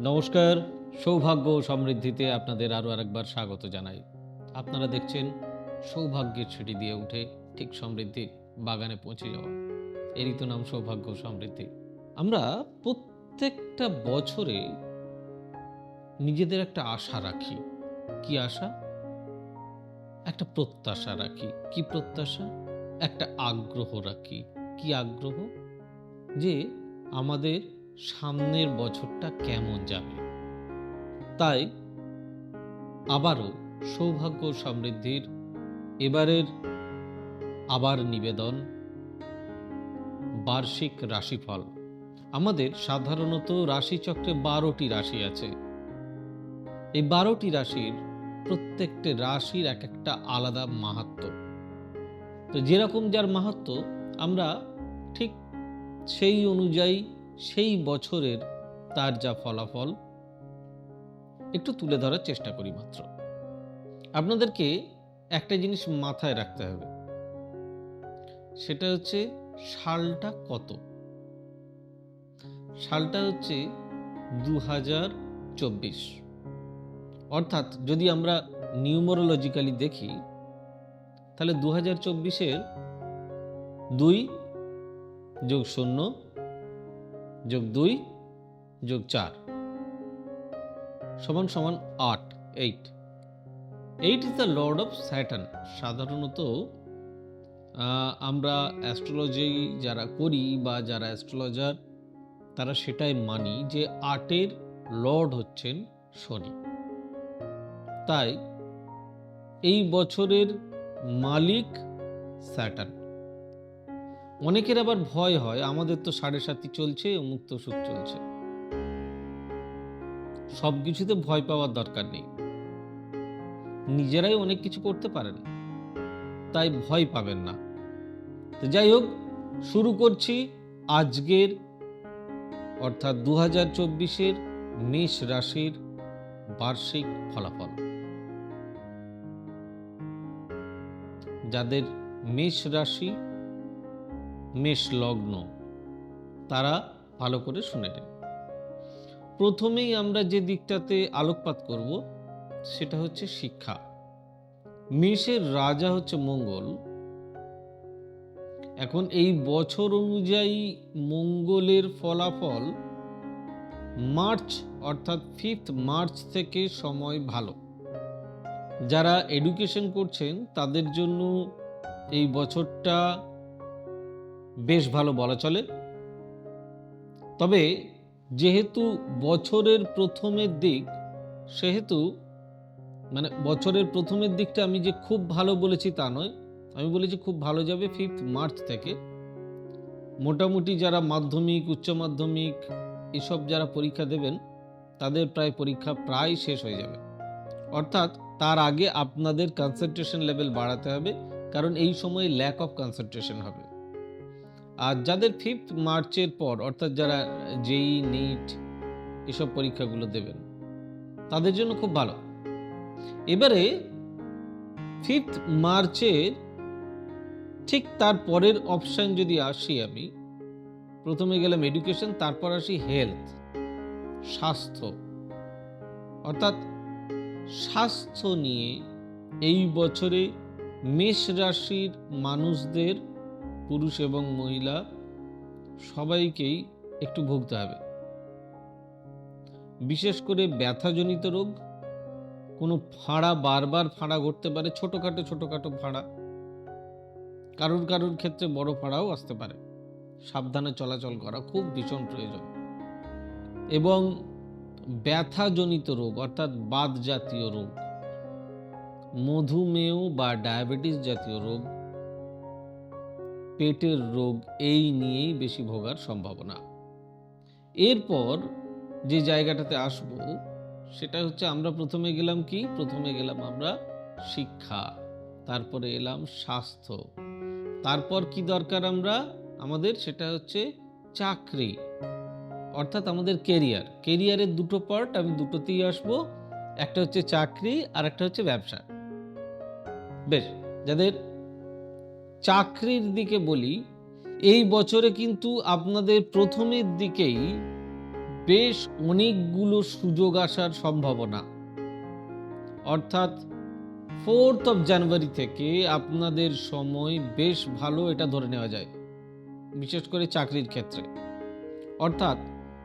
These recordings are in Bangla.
নমস্কার, সৌভাগ্য সমৃদ্ধিতে আপনাদের আরও আরেকবার স্বাগত জানাই। আপনারা দেখছেন সৌভাগ্যের সিঁড়ি দিয়ে উঠে ঠিক সমৃদ্ধির বাগানে পৌঁছে যাওয়া। এরই তো নাম সৌভাগ্য সমৃদ্ধি। আমরা প্রত্যেকটা বছরে নিজেদের একটা আশা রাখি। কি আশা? একটা প্রত্যাশা রাখি। কি প্রত্যাশা? একটা আগ্রহ রাখি। কি আগ্রহ? যে আমাদের সামনের বছরটা কেমন যাবে? তাই আবারও সৌভাগ্য সমৃদ্ধির এবারের আবার নিবেদন, বার্ষিক রাশিফল। আমাদের সাধারণত রাশিচক্রে বারোটি রাশি আছে। এই বারোটি রাশির প্রত্যেকটি রাশির এক একটা আলাদা মাহাত্ম। তো যেরকম যার মাহাত্ম, আমরা ঠিক সেই অনুযায়ী সেই বছরের তার যা ফলাফল, একটু তুলে ধরার চেষ্টা করি মাত্র। আপনাদেরকে একটা জিনিস মাথায় রাখতে হবে। সেটা হচ্ছে সালটা কত? সালটা হচ্ছে দু হাজার চব্বিশ। অর্থাৎ যদি আমরা নিউমোরোলজিক্যালি দেখি, তাহলে দু হাজার চব্বিশের দুই যোগ শূন্য যোগ দুই, যোগ চার। সমান সমান আট eight eight is the lord of Saturn সাধারণত আমরা অ্যাস্ট্রোলজি যারা করি বা যারা অ্যাস্ট্রোলজার তারা সেটাই মানি যে আটের লর্ড হচ্ছেন শনি। তাই, এই বছরের মালিক স্যাটার্ন অনেকের আবার ভয় হয়, আমাদের তো সাড়ে সাতই চলছে, মুক্ত সুখ চলছে। সব কিছুতে ভয় পাওয়ার দরকার নেই। নিজেরাই অনেক কিছু করতে পারেন, তাই ভয় পাবেন না। তো যাই হোক, শুরু করছি আজকের, অর্থাৎ দু হাজার চব্বিশের মেষ রাশির বার্ষিক ফলাফল। যাদের মেষ রাশি মেষ লগ্ন তারা ভালো করে শুনে নেন। প্রথমেই আমরা যে দিকটাতে আলোকপাত করব, সেটা হচ্ছে শিক্ষা। মেষের রাজা হচ্ছে মঙ্গল। এখন এই বছর অনুযায়ী মঙ্গলের ফলাফল মার্চ, অর্থাৎ ফিফথ মার্চ থেকে সময় ভালো। যারা এডুকেশন করছেন, তাদের জন্য এই বছরটা বেশ ভালো বলা চলে। তবে যেহেতু বছরের প্রথমের দিক, সেহেতু মানে বছরের প্রথমের দিকটা আমি যে খুব ভালো বলেছি তা নয়। আমি বলেছি খুব ভালো যাবে ফিফথ মার্চ থেকে। মোটামুটি যারা মাধ্যমিক, উচ্চ মাধ্যমিক এসব যারা পরীক্ষা দেবেন, তাদের প্রায় পরীক্ষা প্রায় শেষ হয়ে যাবে। অর্থাৎ তার আগে আপনাদের কনসেন্ট্রেশন লেভেল বাড়াতে হবে, কারণ এই সময় ল্যাক অফ কনসেন্ট্রেশন হবে। আর যাদের ফিফথ মার্চের পর, অর্থাৎ যারা জেই নিট এসব পরীক্ষাগুলো দেবেন, তাদের জন্য খুব ভালো। এবারে ফিফথ মার্চের ঠিক তার পরের অপশান যদি আসি আমি, প্রথমে গেলাম এডুকেশন তারপর আসি হেলথ স্বাস্থ্য। অর্থাৎ স্বাস্থ্য নিয়ে এই বছরে মেষ রাশির মানুষদের পুরুষ এবং মহিলা সবাইকেই একটু ভুগতে হবে। বিশেষ করে ব্যথাজনিত রোগ, কোনো ফাঁড়া বারবার ফাঁড়া ঘটতে পারে, ছোটোখাটো ছোটোখাটো ফাঁড়া। কারুর কারুর ক্ষেত্রে বড় ফাঁড়াও আসতে পারে। সাবধানে চলাচল করা খুব ভীষণ প্রয়োজন। এবং ব্যথাজনিত রোগ, অর্থাৎ বাত জাতীয় রোগ, মধুমেহ বা ডায়াবেটিস জাতীয় রোগ পেটের রোগ এই নিয়েই বেশি ভোগার সম্ভাবনা। এরপর যে জায়গাটাতে আসব সেটা হচ্ছে আমরা প্রথমে গেলাম কি? প্রথমে গেলাম আমরা শিক্ষা, তারপরে এলাম স্বাস্থ্য। তারপর কি দরকার আমরা? আমাদের সেটা হচ্ছে চাকরি, অর্থাৎ আমাদের কেরিয়ার কেরিয়ারের দুটো পার্ট আমি দুটোতেই আসব, একটা হচ্ছে চাকরি আর একটা হচ্ছে ব্যবসা। বেশ, যাদের চাকরির দিকে বলি, এই বছরে কিন্তু আপনাদের প্রথমের দিকেই বেশ অনেকগুলো সুযোগ আসার সম্ভাবনা। অর্থাৎ ফোর্থ অফ জানুয়ারি থেকে আপনাদের সময় বেশ ভালো এটা ধরে নেওয়া যায়, বিশেষ করে চাকরির ক্ষেত্রে। অর্থাৎ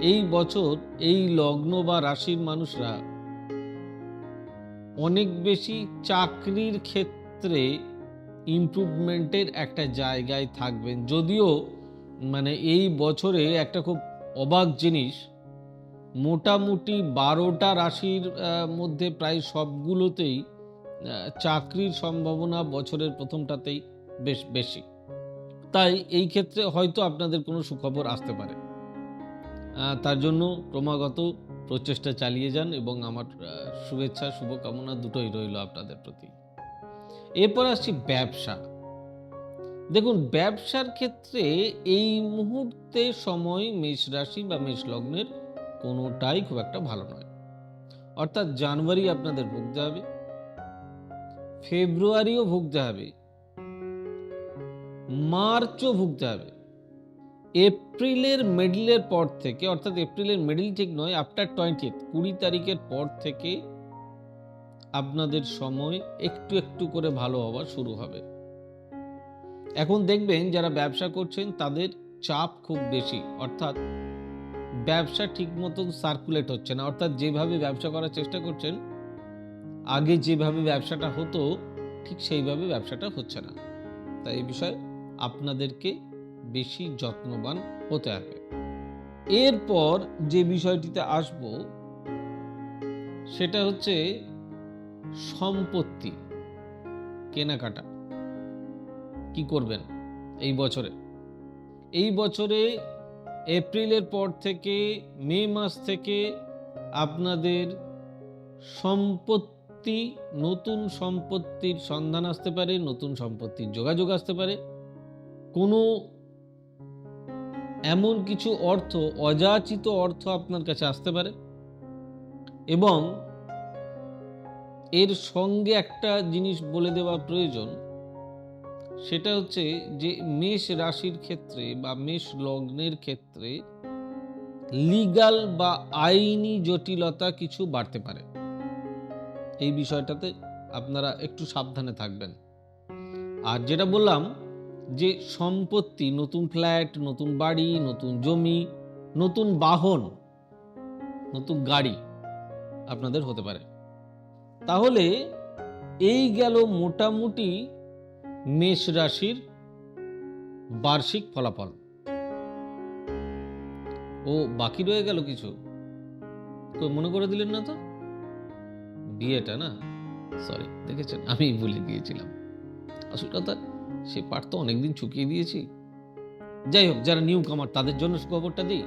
এই বছর এই লগ্ন বা রাশির মানুষরা অনেক বেশি চাকরির ক্ষেত্রে ইমপ্রুভমেন্টের একটা জায়গায় থাকবেন। যদিও মানে এই বছরে একটা খুব অবাক জিনিস, মোটামুটি বারোটা রাশির মধ্যে প্রায় সবগুলোতেই চাকরির সম্ভাবনা বছরের প্রথমটাতেই বেশ বেশি। তাই এই ক্ষেত্রে হয়তো আপনাদের কোনো সুখবর আসতে পারে। তার জন্য ক্রমাগত প্রচেষ্টা চালিয়ে যান এবং আমার শুভেচ্ছা, শুভকামনা দুটোই রইল আপনাদের প্রতি। এরপর আসছি ব্যবসা। দেখুন, ব্যবসার ক্ষেত্রে এই মুহূর্তে সময় মেষ রাশি বা মেষ লগ্নের কোনোটাই খুব একটা ভালো নয়। অর্থাৎ জানুয়ারি আপনাদের ভুগতে হবে, ফেব্রুয়ারিও ভুগতে হবে, মার্চও ভুগতে হবে। এপ্রিলের মিডলের পর থেকে, অর্থাৎ এপ্রিলের মিডল ঠিক নয় আফটার টোয়েন্টি কুড়ি তারিখের পর থেকে আপনাদের সময় একটু একটু করে ভালো হওয়া শুরু হবে। এখন দেখবেন যারা ব্যবসা করছেন তাদের চাপ খুব বেশি। অর্থাৎ ব্যবসা ঠিক মতন সার্কুলেট হচ্ছে না। অর্থাৎ যেভাবে ব্যবসা করার চেষ্টা করছেন, আগে যেভাবে ব্যবসাটা হতো, ঠিক সেইভাবে ব্যবসাটা হচ্ছে না। তাই এই বিষয়ে আপনাদেরকে বেশি যত্নবান হতে হবে। এরপর যে বিষয়টিতে আসব, সেটা হচ্ছে সম্পত্তি, কেনাকাটা। কি করবেন এই বছরে? এই বছরে এপ্রিলের পর থেকে, মে মাস থেকে আপনাদের সম্পত্তি, নতুন সম্পত্তির সন্ধান আসতে পারে, নতুন সম্পত্তির যোগাযোগ আসতে পারে। কোনো এমন কিছু অর্থ, অযাচিত অর্থ আপনার কাছে আসতে পারে। এবং এর সঙ্গে একটা জিনিস বলে দেওয়া প্রয়োজন, সেটা হচ্ছে যে মেষ রাশির ক্ষেত্রে বা মেষ লগ্নের ক্ষেত্রে লিগাল বা আইনি জটিলতা কিছু বাড়তে পারে। এই বিষয়টাতে আপনারা একটু সাবধানে থাকবেন। আর যেটা বললাম যে সম্পত্তি, নতুন ফ্ল্যাট, নতুন বাড়ি, নতুন জমি, নতুন বাহন, নতুন গাড়ি আপনাদের হতে পারে। তাহলে এই গেল মোটামুটি মেষ রাশির বার্ষিক ফলাফল। ও, বাকি রয়ে গেল কিছু? কই মনে করে দিলেন না তো? বিয়েটা না? সরি দেখেছেন? আমি ভুলে গিয়েছিলাম। আসল কথা, সে পার্ট তো অনেকদিন চুকিয়ে দিয়েছি। যাই হোক, যারা নিউ কামার তাদের জন্য সুখবরটা দিই।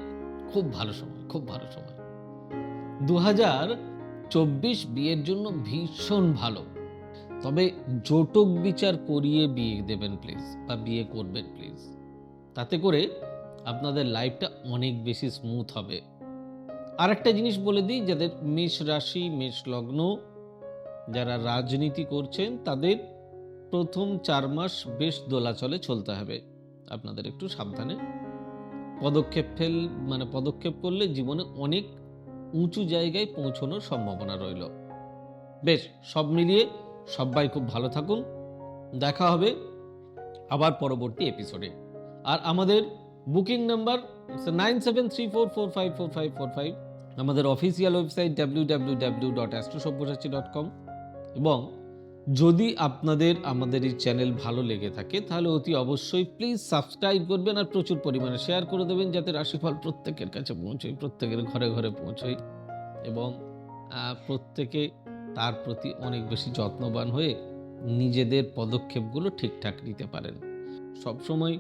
খুব ভালো সময়, খুব ভালো সময়। দু হাজার চব্বিশ বিয়ের জন্য ভীষণ ভালো। তবে জোটক বিচার করিয়ে বিয়ে দেবেন প্লিজ বা বিয়ে করবেন প্লিজ তাতে করে আপনাদের লাইফটা অনেক বেশি স্মুথ হবে। আর একটা জিনিস বলে দিই, যাদের মেষ রাশি, মেষ লগ্ন, যারা রাজনীতি করছেন, তাদের প্রথম চার মাস বেশ দোলাচলে চলতে হবে। আপনাদের একটু সাবধানে। পদক্ষেপ ফেল মানে পদক্ষেপ করলে জীবনে অনেক উঁচু জায়গায় পৌঁছানোর সম্ভাবনা রইল। বেশ, সব মিলিয়ে সবাই খুব ভালো থাকুন। দেখা হবে আবার পরবর্তী এপিসোডে আর আমাদের booking number nine seven three four four five four five four five আমাদের official website W W W dot Astrosabyasachi dot com এবং যদি আপনাদের, আমাদের এই চ্যানেল ভালো লেগে থাকে, তাহলে অতি অবশ্যই প্লিজ সাবস্ক্রাইব করবেন আর প্রচুর পরিমাণে শেয়ার করে দেবেন যাতে রাশিফল প্রত্যেকের কাছে পৌঁছয়, প্রত্যেকের ঘরে ঘরে পৌঁছয় এবং প্রত্যেকে তার প্রতি অনেক বেশি যত্নবান হয়ে নিজেদের পদক্ষেপগুলো ঠিকঠাক নিতে পারেন। সবসময়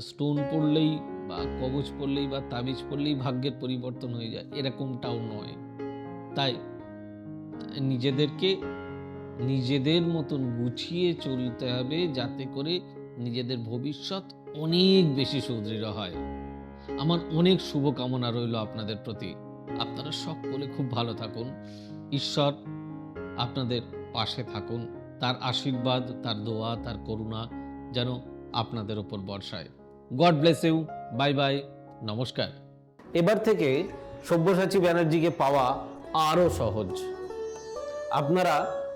স্টোন পড়লেই বা কবচ পড়লেই বা তাবিজ পড়লেই ভাগ্যের পরিবর্তন হয়ে যায়, এরকমটাও নয়। তাই, নিজেদেরকে নিজেদের মতন গুছিয়ে চলতে হবে যাতে করে নিজেদের ভবিষ্যৎ অনেক বেশি সুদৃঢ় হয়। আমার অনেক শুভকামনা রইল আপনাদের প্রতি। আপনারা সকলে খুব ভালো থাকুন। ঈশ্বর আপনাদের পাশে থাকুন। তার আশীর্বাদ, তার দোয়া, তার করুণা যেন আপনাদের ওপর বর্ষায়। God bless you. Bye bye. নমস্কার। এবার থেকে সব্যসাচী ব্যানার্জিকে পাওয়া আরও সহজ। আপনারা